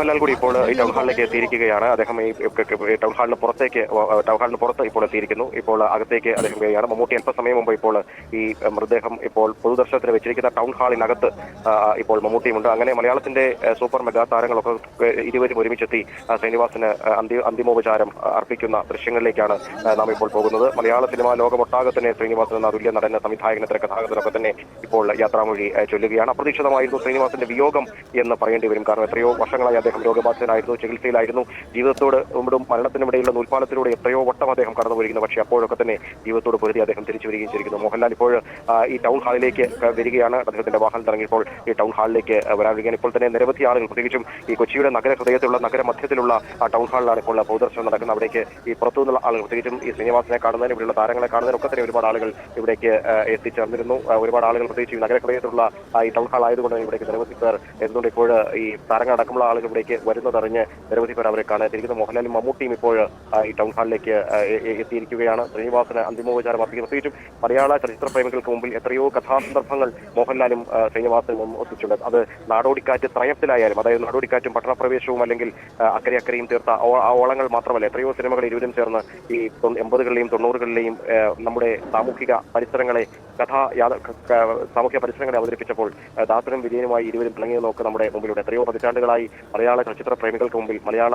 മോഹൻലാൽ കൂടി ഇപ്പോൾ ഈ ടൗൺ ഹാളിലേക്ക് എത്തിയിരിക്കുകയാണ്. അദ്ദേഹം ഈ ടൗൺ ഹാളിന് പുറത്തേക്ക് ടൗൺ ഹാളിന് പുറത്ത് ഇപ്പോൾ എത്തിയിരിക്കുന്നു. ഇപ്പോൾ അകത്തേക്ക് അദ്ദേഹം വരികയാണ്. മമ്മൂട്ടി അല്പസമയം മുമ്പ് ഇപ്പോൾ ഈ മൃതദേഹം ഇപ്പോൾ പൊതുദർശനത്തിന് വെച്ചിരിക്കുന്ന ടൗൺ ഹാളിനകത്ത് ഇപ്പോൾ മമ്മൂട്ടിയുമുണ്ട് അങ്ങനെ മലയാളത്തിന്റെ സൂപ്പർ മെഗാ താരങ്ങളൊക്കെ ഇരുവരും ഒരുമിച്ചെത്തി ശ്രീനിവാസിന് ആ, അന്തിമോപചാരം അർപ്പിക്കുന്ന ദൃശ്യങ്ങളിലേക്കാണ് നാം ഇപ്പോൾ പോകുന്നത്. മലയാള സിനിമ ലോകമൊട്ടാകെ തന്നെ ശ്രീനിവാസൻ എന്ന അതുല്യ നടന് സംവിധായകന് തിരക്കഥാകൃതനൊക്കെ തന്നെ ഇപ്പോൾ യാത്രാമൊഴി ചൊല്ലുകയാണ്. അപ്രതീക്ഷിതമായിരുന്നു ശ്രീനിവാസന്റെ വിയോഗം എന്ന് പറയേണ്ടി വരും. കാരണം എത്രയോ വർഷങ്ങളായി അദ്ദേഹം രോഗബാധിതനായിരുന്നു ചികിത്സയിലായിരുന്നു. ജീവിതത്തോട് ഉമ്പിടും മരണത്തിനുമിടയിലുള്ള നൂൽപ്പാലത്തിലൂടെ എത്രയോ വട്ടം അദ്ദേഹം കടന്നു പോയിരിക്കുന്നു പക്ഷേ അപ്പോഴൊക്കെ തന്നെ ജീവിതത്തോട് പൊരുതി അദ്ദേഹം തിരിച്ചു വരികയും ചെയ്തിരിക്കുന്നു. മോഹൻലാൽ ഇപ്പോൾ ഈ ടൗൺ ഹാളിലേക്ക് വരികയാണ് അദ്ദേഹത്തിന്റെ വാഹനം ഇറങ്ങിയപ്പോൾ ഈ ടൗൺ ഹാളിലേക്ക് വരാൻ ഇപ്പോൾ തന്നെ നിരവധി ആളുകൾ പ്രത്യേകിച്ചും ഈ കൊച്ചിയുടെ നഗര ഹൃദയത്തിലുള്ള നഗര മധ്യത്തിലുള്ള ആ ടൗൺ ഹാളിലാണ് ഇപ്പോൾ പൊതുദർശനം നടക്കുന്നത്. അവിടേക്ക് ഈ പുറത്തുനിന്നുള്ള ആളുകൾ പ്രത്യേകിച്ചും ഈ ശ്രീനിവാസനെ കാണുന്നതിന് ഇവിടെയുള്ള താരങ്ങളെ കാണുന്നതിന് ഒക്കെ തന്നെ ഒരുപാട് ആളുകൾ ഇവിടേക്ക് എത്തിച്ചേർന്നിരുന്നു. ഒരുപാട് ആളുകൾ പ്രത്യേകിച്ച് ഈ നഗര ഹൃദയത്തിലുള്ള ഈ ടൗൺ ഹാൾ ആയതുകൊണ്ട് ഇവിടേക്ക് നിരവധി പേർ. എന്തുകൊണ്ട് ഇപ്പോൾ ഈ താരങ്ങളടക്കമുള്ള ആളുകൾ ഇവിടേക്ക് വരുന്നതറിഞ്ഞ് നിരവധി പേർ അവരെ കാണാതിരിക്കുന്നു മോഹൻലാലും മമ്മൂട്ടിയും ഇപ്പോൾ ഈ ടൗൺ ഹാളിലേക്ക് എത്തിയിരിക്കുകയാണ്. ശ്രീനിവാസന് അന്തിമോപചാരം അർപ്പിക്കും പ്രത്യേകിച്ചും മലയാള ചലച്ചിത്ര പ്രേമികൾക്ക് മുമ്പിൽ എത്രയോ കഥാസന്ദർഭങ്ങൾ മോഹൻലാലും ശ്രീനിവാസനും ഒത്തിച്ചുണ്ട് അത് നാടോടിക്കാറ്റ് ത്രയത്തിലായാലും അതായത് നാടോടിക്കാറ്റും പട്ടണപ്രവേശവും അല്ലെങ്കിൽ അക്കരെ അക്കരയും തീർത്ത ആ ഓളങ്ങൾ മാത്രമല്ല എത്രയോ സിനിമകൾ ഇരുവരും ചേർന്ന് ഈ എൺപതുകളിലെയും തൊണ്ണൂറുകളിലെയും നമ്മുടെ സാമൂഹിക പരിസരങ്ങളെ കഥാ സാമൂഹിക പരിസരങ്ങളെ അവതരിപ്പിച്ചപ്പോൾ ദാസനും വിജയനുമായി ഇരുവരും തിളങ്ങിയ നോക്ക് നമ്മുടെ മുമ്പിലൂടെ എത്രയോ പതിറ്റാണ്ടുകളായി മലയാള ചലച്ചിത്ര പ്രേമികൾക്ക് മുമ്പിൽ മലയാള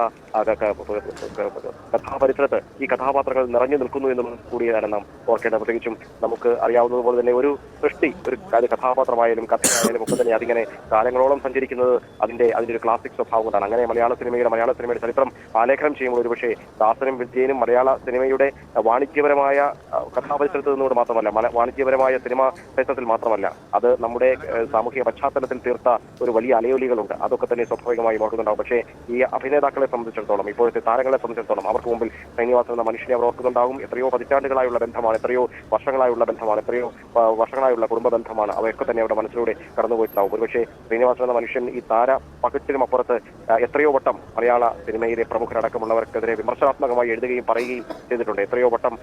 കഥാപരിസരത്ത് ഈ കഥാപാത്രങ്ങൾ നിറഞ്ഞു നിൽക്കുന്നു എന്നുള്ളത് കൂടിയാണ് നാം ഓർക്കേണ്ടത്. പ്രത്യേകിച്ചും നമുക്ക് അറിയാവുന്നതുപോലെ തന്നെ ഒരു സൃഷ്ടി ഒരു കഥാപാത്രമായാലും കഥയായാലും ഒക്കെ തന്നെ അതിങ്ങനെ കാലങ്ങളോളം സഞ്ചരിക്കുന്നത് അതിന്റെ അതിന്റെ ഒരു ക്ലാസിക് സ്വഭാവം കൊണ്ടാണ്. അങ്ങനെ മലയാള സിനിമയുടെ മലയാള സിനിമയുടെ ചരിത്രം ആലേഖനം ചെയ്യുമ്പോൾ ഒരുപക്ഷെ ദാസനും വിജയനും മലയാള സിനിമയുടെ വാണിജ്യപരമായ കഥാപരിസരത്ത് മാത്രമല്ല മല- വാണിജ്യപരമായ സിനിമാ പരിസരത്തിൽ മാത്രമല്ല അത് നമ്മുടെ സാമൂഹിക പശ്ചാത്തലത്തിൽ തീർത്ത ഒരു വലിയ അലയൊലികളുണ്ട്. അതൊക്കെ തന്നെ സ്വാഭാവികമായി ഓർക്കുന്നുണ്ടാവും. പക്ഷേ ഈ അഭിനേതാക്കളെ സംബന്ധിച്ചിടത്തോളം ഇപ്പോഴത്തെ താരങ്ങളെ സംബന്ധിച്ചിടത്തോളം അവർക്ക് മുമ്പിൽ ശ്രീനിവാസൻ എന്ന മനുഷ്യനെ അവർ ഓർക്കുന്നുണ്ടാകും എത്രയോ പതിറ്റാണ്ടുകളായുള്ള ബന്ധമാണ് എത്രയോ വർഷങ്ങളായുള്ള ബന്ധമാണ് എത്രയോ വർഷങ്ങളായുള്ള കുടുംബ ബന്ധമാണ് അവയൊക്കെ തന്നെ അവരുടെ മനസ്സിലൂടെ കടന്നുപോയിട്ടുണ്ടാവും. ഒരുപക്ഷെ ശ്രീനിവാസൻ എന്ന മനുഷ്യൻ ഈ താര പകട്ടിനും അപ്പുറത്ത് എത്രയോ വട്ടം മലയാള സിനിമയിലെ പ്രമുഖരടക്കമുള്ളവർക്കെതിരെ വിമർശനാത്മകമായി എഴുതുകയും പറയുകയും ചെയ്തിട്ടുണ്ട്. എത്രയോ വട്ടം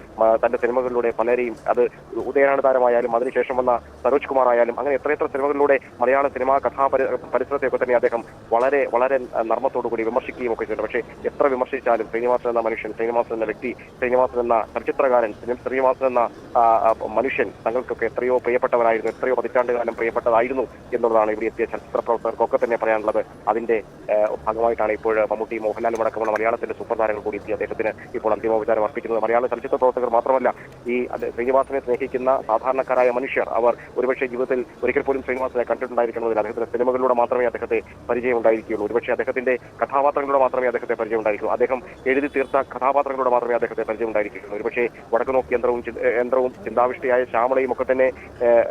തന്റെ സിനിമകളിലൂടെ പലരെയും അത് ഉദയനാണ് താരമായാലും അതിനുശേഷം വന്ന സരോജ് കുമാർ ആയാലും അങ്ങനെ എത്രയെത്ര സിനിമകളിലൂടെ മലയാള സിനിമാ കഥാ പരിസരത്തെയൊക്കെ തന്നെ അദ്ദേഹം വളരെ വളരെ നർമ്മത്തോടു കൂടി വിമർശിക്കുകയും ഒക്കെ ചെയ്തു പക്ഷേ എത്ര വിമർശിച്ചാലും ശ്രീനിവാസൻ എന്ന മനുഷ്യൻ ശ്രീനിവാസൻ എന്ന വ്യക്തി ശ്രീനിവാസൻ എന്ന ചലച്ചിത്രകാരൻ ശ്രീ- ശ്രീനിവാസൻ എന്ന മനുഷ്യൻ തങ്ങൾക്കൊക്കെ എത്രയോ പ്രിയപ്പെട്ടവനായിരുന്നു എത്രയോ പതിറ്റാണ്ട് കാലം പ്രിയപ്പെട്ടതായിരുന്നു എന്നുള്ളതാണ് ഇവിടെ എത്തിയ ചലച്ചിത്ര പ്രവർത്തകർക്കൊക്കെ തന്നെ പറയാനുള്ളത്. അതിന്റെ ഭാഗമായിട്ടാണ് ഇപ്പോൾ മമ്മൂട്ടി മോഹൻലാലും അടക്കമുള്ള മലയാളത്തിന്റെ സൂപ്പർ താരങ്ങൾ കൂടി എത്തി അദ്ദേഹത്തിന് ഇപ്പോൾ അന്തിമോപചാരം അർപ്പിക്കുന്നത്. മലയാള ചലച്ചിത്ര പ്രവർത്തകർ മാത്രമല്ല അത് ശ്രീനിവാസനെ സ്നേഹിക്കുന്ന സാധാരണക്കാരായ മനുഷ്യർ അവർ ഒരുപക്ഷെ ജീവിതത്തിൽ ഒരിക്കൽ പോലും ശ്രീനിവാസനെ കണ്ടിട്ടുണ്ടായിരിക്കണമെന്നില്ല. അദ്ദേഹത്തിന്റെ സിനിമകളിലൂടെ മാത്രമേ അദ്ദേഹത്തെ പരിചയം ഉണ്ടായിരിക്കുകയുള്ളൂ ഒരുപക്ഷെ അദ്ദേഹത്തിന്റെ കഥാപാത്രങ്ങളിലൂടെ മാത്രമേ അദ്ദേഹത്തെ പരിചയം ഉണ്ടായിരിക്കുകയുള്ളൂ അദ്ദേഹം എഴുതി തീർത്ത കഥാപാത്രങ്ങളിലൂടെ മാത്രമേ അദ്ദേഹത്തെ പരിചയം ഉണ്ടായിരിക്കുകയുള്ളൂ ഒരുപക്ഷെ വടക്കുനോക്ക് യന്ത്രവും യന്ത്രവും ചിന്താവിഷ്ടിയായ ശ്യാമളയും ഒക്കെ തന്നെ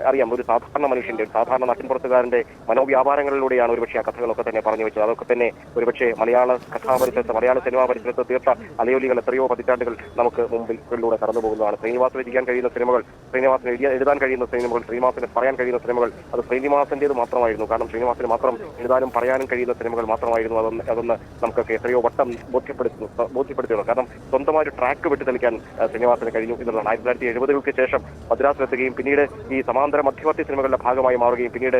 അറിയാം ഒരു സാധാരണ മനുഷ്യന്റെ സാധാരണ നാട്ടിൻപുറത്തുകാരന്റെ മനോവ്യാപാരങ്ങളിലൂടെയാണ് ഒരുപക്ഷെ ആ കഥകളൊക്കെ തന്നെ പറഞ്ഞു വെച്ചത്. അതൊക്കെ തന്നെ ഒരുപക്ഷെ മലയാള കഥാപരിസരത്ത് മലയാള സിനിമാ പരിസരത്ത് തീർത്ത അലയൊലികൾ എത്രയോ പതിറ്റാണ്ടുകൾ നമുക്ക് മുമ്പിലൂടെ കടന്നു പോകുന്നതാണ് ശ്രീനിവാസന് രചിക്കാൻ കഴിയുന്ന സിനിമകൾ ശ്രീനിവാസന് എഴുതിയ എഴുതാൻ കഴിയുന്ന സിനിമകൾ ശ്രീനിവാസന് പറയാൻ കഴിയുന്ന സിനിമകൾ അത് ശ്രീനിവാസന്റേത് മാത്രമായിരുന്നു. കാരണം ശ്രീനിവാസന് മാത്രം എഴുതാനും പറയാനും കഴിയുന്ന സിനിമകൾ മാത്രമായിരുന്നു അതൊന്ന് അതൊന്ന് നമുക്കൊക്കെ എത്രയോ വട്ടം ബോധ്യപ്പെടുത്തുന്നു ബോധ്യപ്പെടുത്തിയുള്ളൂ. കാരണം സ്വന്തമായ ഒരു ട്രാക്ക് വെട്ടിത്തെളിക്കാൻ ശ്രീനിവാസന് കഴിഞ്ഞു എന്നുള്ളതാണ്. ആയിരത്തി തൊള്ളായിരത്തി എഴുപതുകൾക്ക് ശേഷം മദ്രാസിലെത്തുകയും പിന്നീട് ഈ സമാന്തര മധ്യവർത്തി സിനിമകളുടെ ഭാഗമായി മാറുകയും പിന്നീട്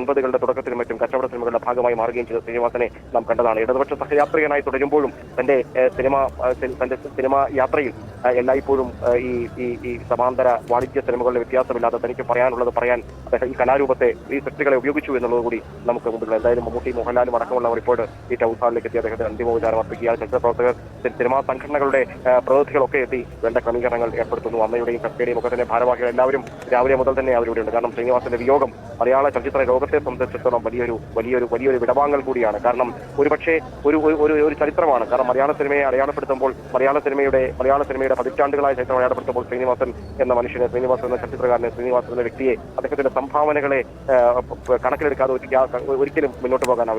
എൺപതുകളുടെ തുടക്കത്തിലും മറ്റും കച്ചവട സിനിമകളുടെ ഭാഗമായി മാറുകയും ചെയ്ത ശ്രീനിവാസനെ നാം കണ്ടതാണ്. ഇടതുപക്ഷ സഹയാത്രികനായി തുടരുമ്പോഴും തന്റെ സിനിമ തന്റെ സിനിമ യാത്രയിൽ എല്ലായ്പ്പോഴും ഈ ഈ ഈ സമാന്തര വാണിജ്യ സിനിമകളുടെ വ്യത്യാസമില്ലാതെ തനിക്ക് പറയാനുള്ളത് പറയാൻ അദ്ദേഹം ഈ കലാരൂപത്തെ ഈ സൃഷ്ടികളെ ഉപയോഗിച്ചു എന്നുള്ളത് കൂടി നമുക്ക് മുമ്പിൽ എന്തായാലും മമ്മൂട്ടി മോഹൻലാലും അടക്കമുള്ളവർ റിപ്പോർട്ട് ഈ ടൗൺ ഹാളിലേക്ക് എത്തി. അദ്ദേഹത്തിന് അന്തിമോപചാരം അർപ്പിക്കുക ചലച്ചിത്ര പ്രവർത്തകർ സിനിമാ സംഘടനകളുടെ പ്രതിനിധികളൊക്കെ എത്തി. വേണ്ട ക്രമീകരണങ്ങൾ ഏർപ്പെടുത്തുന്നു. അമ്മയുടെയും കക്കയുടെയും ഒക്കെ തന്നെ ഭാരവാഹികൾ എല്ലാവരും രാവിലെ മുതൽ തന്നെ അവരിവിടെയുണ്ട് കാരണം ശ്രീനിവാസന്റെ വിയോഗം മലയാള ചലച്ചിത്ര ലോകത്തെ സംബന്ധിച്ചിടത്തോളം വലിയൊരു വലിയൊരു വലിയൊരു വിടവാങ്ങൽ കൂടിയാണ്. കാരണം ഒരുപക്ഷെ ഒരു ഒരു- ഒരു ഒരു ചരിത്രമാണ്. കാരണം മലയാള സിനിമയെ അടയാളപ്പെടുത്തുമ്പോൾ മലയാള സിനിമയുടെ മലയാള സിനിമയുടെ പതിറ്റാണ്ടുകളായ ചരിത്രം അടയാളപ്പെടുത്തുമ്പോൾ ശ്രീനിവാസൻ എന്ന മനുഷ്യനെ ശ്രീനിവാസൻ എന്ന ചലച്ചിത്രകാരനെ ശ്രീനിവാസൻ എന്ന വ്യക്തിയെ അദ്ദേഹത്തിന്റെ സംഭാവനകളെ കണക്കിലെടുക്കാതെ ഒരിക്കലും മുന്നോട്ട് പോകാനാവില്ല.